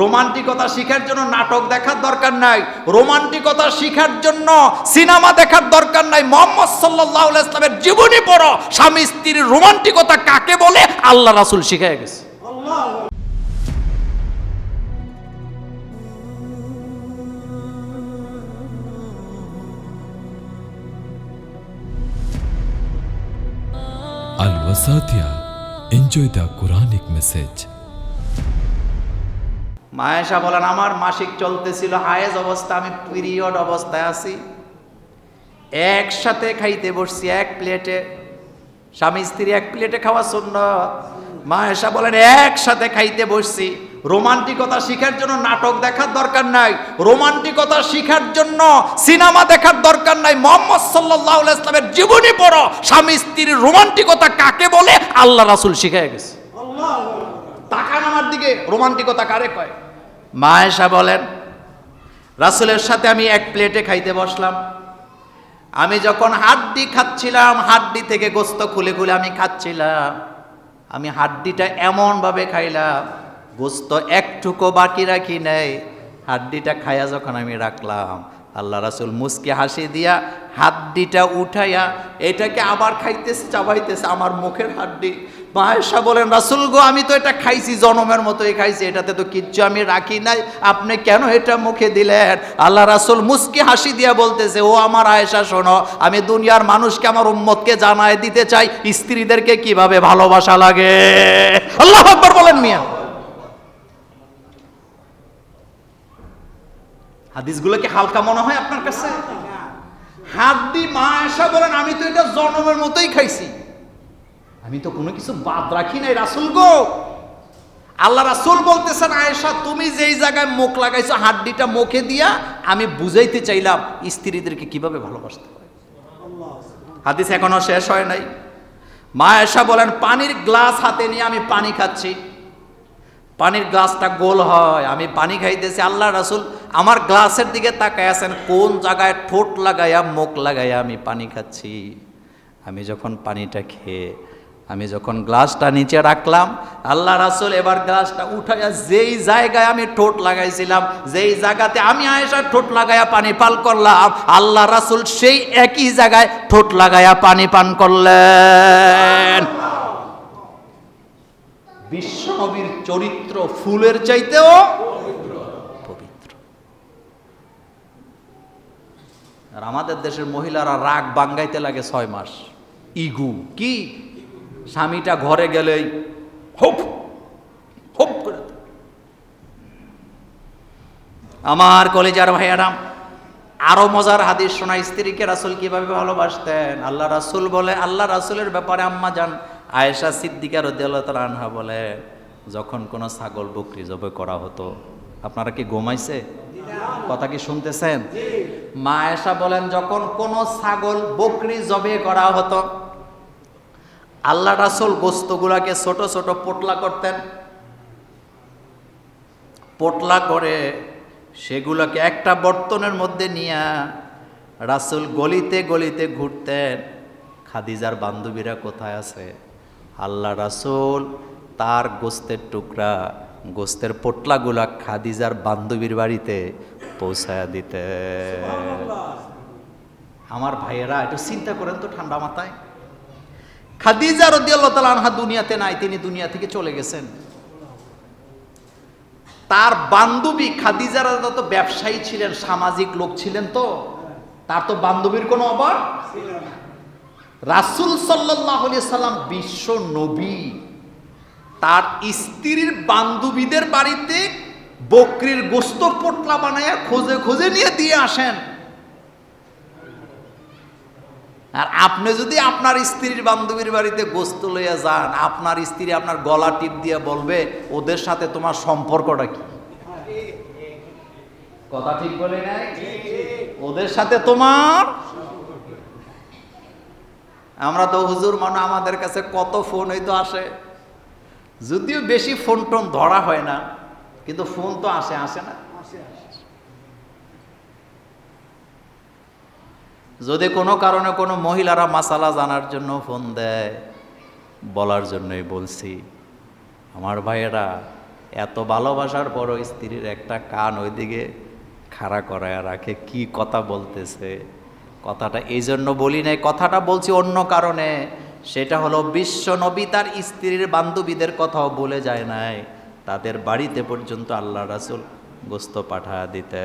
রোমান্টিকতা শিখার জন্য নাটক দেখার দরকার নাই, রোমান্টিকতা শিখার জন্য সিনেমা দেখার দরকার নাই মোহাম্মদ সাল্লাহ ইসলামের জীবনী পড়ো, স্বামী স্ত্রীর রোমান্টিকতা কাকে বলে আল্লাহ রাসুল শিখাই গেছে Al Wasatia. Enjoy the Quranic message. Maisha বলেন আমার মাসিক চলতেছিল হায়েজ অবস্থা আমি পিরিয়ড অবস্থায় আছি। একসাথে খাইতে বসছি এক প্লেটে। স্বামী স্ত্রী এক প্লেটে খাওয়া শূন্য মায়েশা বলেন একসাথে খাইতে বসছি। রোমান্টিকতা শিখার জন্য নাটক দেখার দরকার নাই। রোমান্টিকতা শিখার জন্য সিনেমা দেখার দরকার নাই। মোহাম্মদ সাল্লাহ ইসলামের জীবনী পড়ো। স্বামী স্ত্রীর রোমান্টিকতা কাকে বলে? আল্লাহ রাসুল শিখাই গেছে। তাকান আমার দিকে রোমান্টিকতা কারে কয়? মা এসা বলেন, রাসুলের সাথে আমি এক প্লেটে খাইতে বসলাম। আমি যখন হাড্ডি খাচ্ছিলাম, হাড্ডি থেকে গোস্ত খুলে খুলে আমি খাচ্ছিলাম। আমি হাড্ডিটা এমনভাবে খাইলাম, গোস্ত একটুকু বাকি রাখি নেই, হাড্ডিটা খাইয়া যখন আমি রাখলাম, আল্লাহ রাসুল মুসকে হাসি দিয়া হাড্ডিটা উঠাইয়া, এটাকে আবার খাইতেছে, চাবাইতেছে, আমার মুখের হাড্ডি। মায়েশা বলেন, রাসুল গো, আমি তো এটা খাইছি, জনমের মতোই খাইছি, এটাতে তো কিচ্ছু আমি রাখি নাই। আপনি কেন এটা মুখে দিলেন? আল্লাহ রাসুল মুসকে হাসি দিয়া বলতেছে, ও আমার আয়েশা, শোনো, আমি দুনিয়ার মানুষকে, আমার উম্মতকে জানায় দিতে চাই, স্ত্রীদেরকে কীভাবে ভালোবাসা লাগে? আল্লাহ আকবার বলেন মিয়া। হাদিসগুলো কি হালকা মনে হয় আপনার কাছে? হাত দি মা আয়সা বলেন, আমি তো এটা জনমের মতোই খাইছি। আমি তো কোনো কিছু বাদ রাখি নাই, রাসুল গো। আল্লাহ রাসুল বলতেছেন, আয়েশা, তুমি যেই জায়গায় মুখ লাগাইছো, হাড্ডিটা মুখে দিয়া আমি বুঝাইতে চাইলাম স্ত্রীদেরকে কীভাবে ভালোবাসতে হয়। হাদিস এখনও শেষ হয় নাই। মা আয়েশা বলেন, পানির গ্লাস হাতে নিয়ে আমি পানি খাচ্ছি। পানির গ্লাসটা গোল হয়, আমি পানি খাইতেছি। আল্লাহ রাসুল আমার গ্লাসের দিকে তাকায় আছেন, কোন জায়গায় ঠোঁট লাগাইয়া মুখ লাগাইয়া আমি পানি খাচ্ছি? আমি যখন পানিটা খেয়ে আমি যখন গ্লাসটা নিচে রাখলাম, আল্লাহ রাসুল এবার গ্লাসটা উঠাইয়া যেই জায়গায় আমি ঠোঁট লাগাইছিলাম, যেই জায়গাতে আমি আয়েশার ঠোঁট লাগাইয়া পানি পান করলাম, আল্লাহ রাসুল সেই একই জায়গায় ঠোঁট লাগাইয়া পানি পান করলেন। বিশ্বনবীর চরিত্র ফুলের চাইতেও পবিত্র। আর আমাদের দেশের মহিলারা রাগ বাঙ্গাইতে লাগে ছয় মাস। ইগু, কি? স্বামীটা ঘরে গেলেই হোপ হোপ করে আমার কলেজার ভাইয়ারাম আরও মজার হাদিস শোনা স্ত্রীকে রাসুল কীভাবে ভালোবাসতেন? আল্লাহ রাসুল বলে আল্লাহ রাসুলের ব্যাপারে আম্মা যান আয়েশা সিদ্দিকা রদিয়াল্লাহ তালা আনহা বলে যখন কোনো ছাগল বকরি জবে করা হতো আপনারা কি ঘুমাইছে? কথা কি শুনতেছেন? মা আয়েশা বলেন যখন কোনো ছাগল বকরি জবে করা হতো আল্লাহ রাসুল বস্তুগুলাকে ছোট ছোট পোটলা করতেন। পোটলা করে সেগুলোকে একটা বর্তনের মধ্যে নিয়ে রাসুল গলিতে গলিতে ঘুরতেন। খাদিজার বান্ধবীরা কোথায় আছে? আল্লাহ রাসুল তার গোস্তের টুকরা গোস্তের পোটলাগুলা খাদিজার বান্ধবীর বাড়িতে পৌঁছায়া দিতে আমার ভাইয়েরা একটু চিন্তা করেন তো ঠান্ডা মাথায়। খাদিজা রদিয়াল্লাহ তালা আনহা দুনিয়াতে নাই, তিনি দুনিয়া থেকে চলে গেছেন। তার বান্ধবী খাদিজারা তো ব্যবসায়ী ছিলেন, সামাজিক লোক ছিলেন তো। তার তো বান্ধবীর কোনো অভাব? রাসুল সাল্লাম বিশ্ব নবী। তার স্ত্রীর বান্ধবীদের বাড়িতে বকরির গোস্ত পোটলা বানাইয়া খোঁজে খোঁজে নিয়ে দিয়ে আসেন। আর আপনি যদি আপনার স্ত্রীর বান্ধবীর বাড়িতে গোস্ত লইয়া যান, আপনার স্ত্রী আপনার গলা টিপ দিয়ে বলবে, ওদের সাথে তোমার সম্পর্কটা কি? কথা ঠিক বলে নাই? ওদের সাথে তোমার? আমরা তো হুজুর মানে আমাদের কাছে কত ফোন হয়তো আসে। যদিও বেশি ফোন টোন ধরা হয় না, কিন্তু ফোন তো আসে আসে না। যদি কোনো কারণে কোনো মহিলারা মাসালা জানার জন্য ফোন দেয়, বলার জন্যই বলছি, আমার ভাইয়েরা, এত ভালোবাসার পরও স্ত্রীর একটা কান ওইদিকে খাড়া করায় রাখে, কি কথা বলতেছে? কথাটা এই জন্য বলি নাই, কথাটা বলছি অন্য কারণে। সেটা হলো বিশ্ব নবী তার স্ত্রীর বান্ধবীদের কথাও বলে যায় নাই। তাদের বাড়িতে পর্যন্ত আল্লাহ রাসুল গোস্ত পাঠা দিতে